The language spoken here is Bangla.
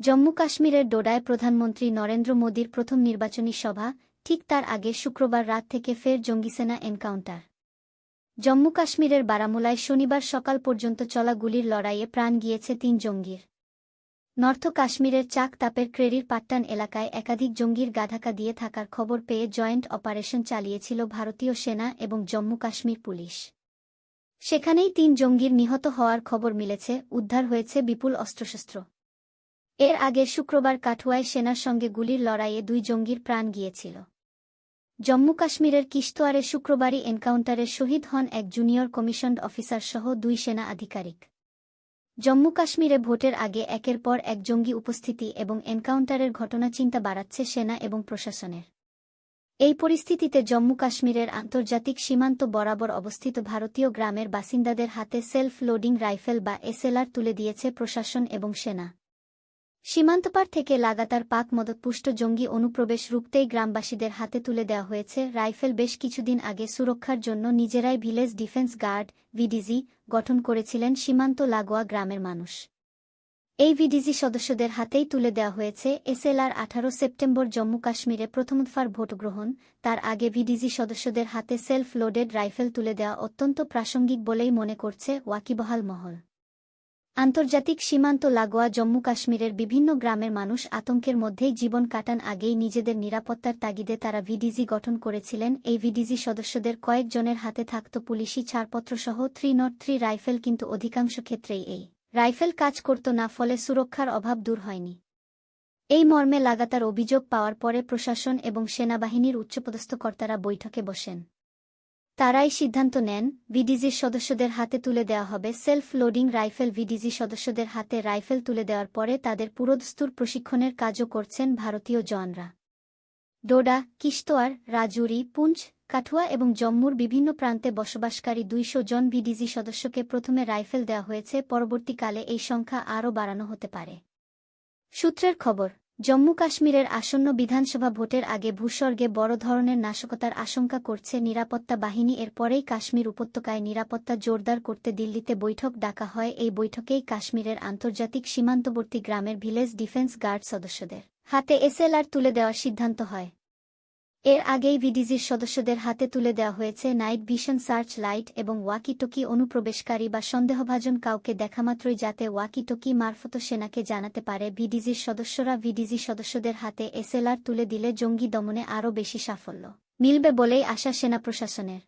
জম্মু কাশ্মীরের ডোডায় প্রধানমন্ত্রী নরেন্দ্র মোদীর প্রথম নির্বাচনী সভা, ঠিক তার আগে শুক্রবার রাত থেকে ফের জঙ্গিসেনা এনকাউন্টার। জম্মু কাশ্মীরের বারামুলায় শনিবার সকাল পর্যন্ত চলা গুলির লড়াইয়ে প্রাণ গিয়েছে তিন জঙ্গির। নর্থ কাশ্মীরের চাক তাপের ক্রেরির পাট্টান এলাকায় একাধিক জঙ্গির গাধাকা দিয়ে থাকার খবর পেয়ে জয়েন্ট অপারেশন চালিয়েছিল ভারতীয় সেনা এবং জম্মু কাশ্মীর পুলিশ। সেখানেই তিন জঙ্গির নিহত হওয়ার খবর মিলেছে, উদ্ধার হয়েছে বিপুল অস্ত্রশস্ত্র। এর আগে শুক্রবার কাঠুয়ায় সেনার সঙ্গে গুলির লড়াইয়ে দুই জঙ্গির প্রাণ গিয়েছিল। জম্মু কাশ্মীরের কিশতোয়ারে শুক্রবারই এনকাউন্টারে শহীদ হন এক জুনিয়র কমিশনড অফিসার সহ দুই সেনা আধিকারিক। জম্মু কাশ্মীরে ভোটের আগে একের পর এক জঙ্গি উপস্থিতি এবং এনকাউন্টারের ঘটনা চিন্তা বাড়াচ্ছে সেনা এবং প্রশাসনের। এই পরিস্থিতিতে জম্মু কাশ্মীরের আন্তর্জাতিক সীমান্ত বরাবর অবস্থিত ভারতীয় গ্রামের বাসিন্দাদের হাতে সেলফ লোডিং রাইফেল বা এসএলআর তুলে দিয়েছে প্রশাসন এবং সেনা। সীমান্তপার থেকে লাগাতার পাক মদতপুষ্ট জঙ্গি অনুপ্রবেশ রুখতেই গ্রামবাসীদের হাতে তুলে দেওয়া হয়েছে রাইফেল বেশ কিছুদিন আগে সুরক্ষার জন্য নিজেরাই ভিলেজ ডিফেন্স গার্ড, ভিডিজি, গঠন করেছিলেন সীমান্ত লাগোয়া গ্রামের মানুষ। এই ভিডিজি সদস্যদের হাতেই তুলে দেওয়া হয়েছে এসএলআর আঠারো সেপ্টেম্বর জম্মু কাশ্মীরে প্রথমবার ভোটগ্রহণ তার আগে ভিডিজি সদস্যদের হাতে সেলফ লোডেড রাইফেল তুলে দেওয়া অত্যন্ত প্রাসঙ্গিক বলেই মনে করছে ওয়াকিবহাল মহল। আন্তর্জাতিক সীমান্ত লাগোয়া জম্মু কাশ্মীরের বিভিন্ন গ্রামের মানুষ আতঙ্কের মধ্যেই জীবন কাটান আগেই নিজেদের নিরাপত্তার তাগিদে তারা ভিডিজি গঠন করেছিলেন। এই ভিডিজি সদস্যদের কয়েকজনের হাতে থাকত পুলিশি ছাড়পত্রসহ থ্রি নট থ্রি রাইফেল, কিন্তু অধিকাংশ ক্ষেত্রেই এই রাইফেল কাজ করত না, ফলে সুরক্ষার অভাব দূর হয়নি। এই মর্মে লাগাতার অভিযোগ পাওয়ার পরে প্রশাসন এবং সেনাবাহিনীর উচ্চপদস্থ কর্তারা বৈঠকে বসেন। তারাই সিদ্ধান্ত নেন, ভিডিজির সদস্যদের হাতে তুলে দেওয়া হবে সেলফ লোডিং রাইফেল। ভিডিজি সদস্যদের হাতে রাইফেল তুলে দেওয়ার পরে তাদের পুরোদস্তুর প্রশিক্ষণের কাজও করছেন ভারতীয় জনরা। ডোডা কিশতোয়ার রাজুরি, পুঞ্চ, কাঠুয়া এবং জম্মুর বিভিন্ন প্রান্তে বসবাসকারী দুইশো জন ভিডিজি সদস্যকে প্রথমে রাইফেল দেওয়া হয়েছে, পরবর্তীকালে এই সংখ্যা আরও বাড়ানো হতে পারে। সূত্রের খবর জম্মু কাশ্মীরের আসন্ন বিধানসভা ভোটের আগে ভূস্বর্গে বড় ধরনের নাশকতার আশঙ্কা করছে নিরাপত্তা বাহিনী। এরপরেই কাশ্মীর উপত্যকায় নিরাপত্তা জোরদার করতে দিল্লিতে বৈঠক ডাকা হয়। এই বৈঠকেই কাশ্মীরের আন্তর্জাতিক সীমান্তবর্তী গ্রামের ভিলেজ ডিফেন্স গার্ড সদস্যদের হাতে এসএলআর তুলে দেওয়ার সিদ্ধান্ত হয়। এর আগেই ভিডিজির সদস্যদের হাতে তুলে দেওয়া হয়েছে নাইট ভিশন, সার্চ লাইট এবং ওয়াকিটকি অনুপ্রবেশকারী বা সন্দেহভাজন কাউকে দেখামাত্রই যাতে ওয়াকিটকি মারফত সেনাকে জানাতে পারে। ভিডিজির সদস্যরা ভিডিজি সদস্যদের হাতে এসএলআর তুলে দিলে জঙ্গি দমনে আরও বেশি সাফল্য। মিলবে বলেই আশা সেনা প্রশাসনের।